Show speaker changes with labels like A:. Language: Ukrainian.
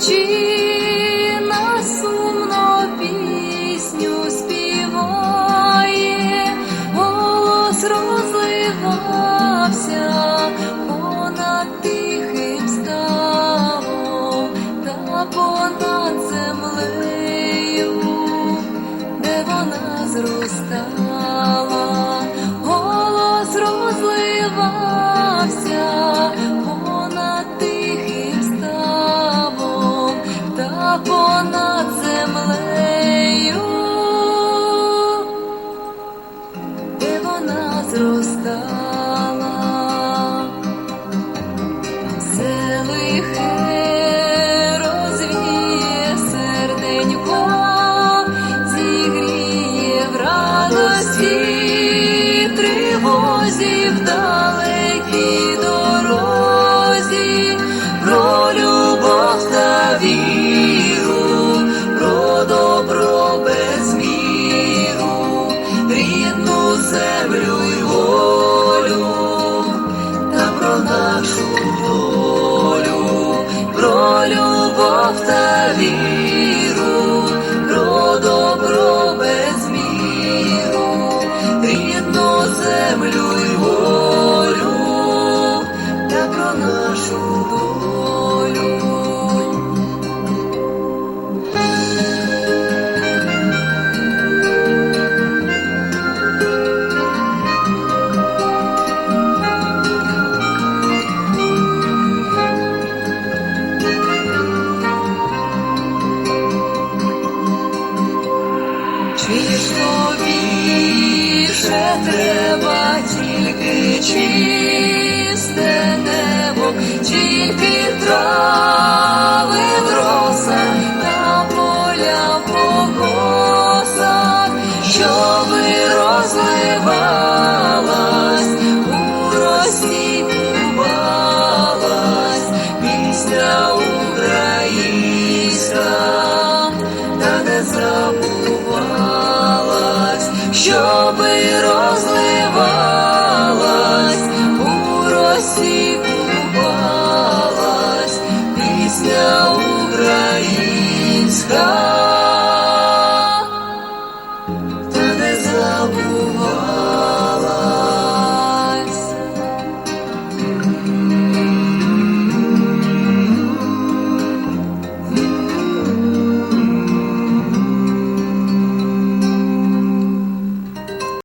A: 君 віру, про добро без міру, рідну землю. треба тільки чисте небо, тільки трави в роса на поля погоса. розлив.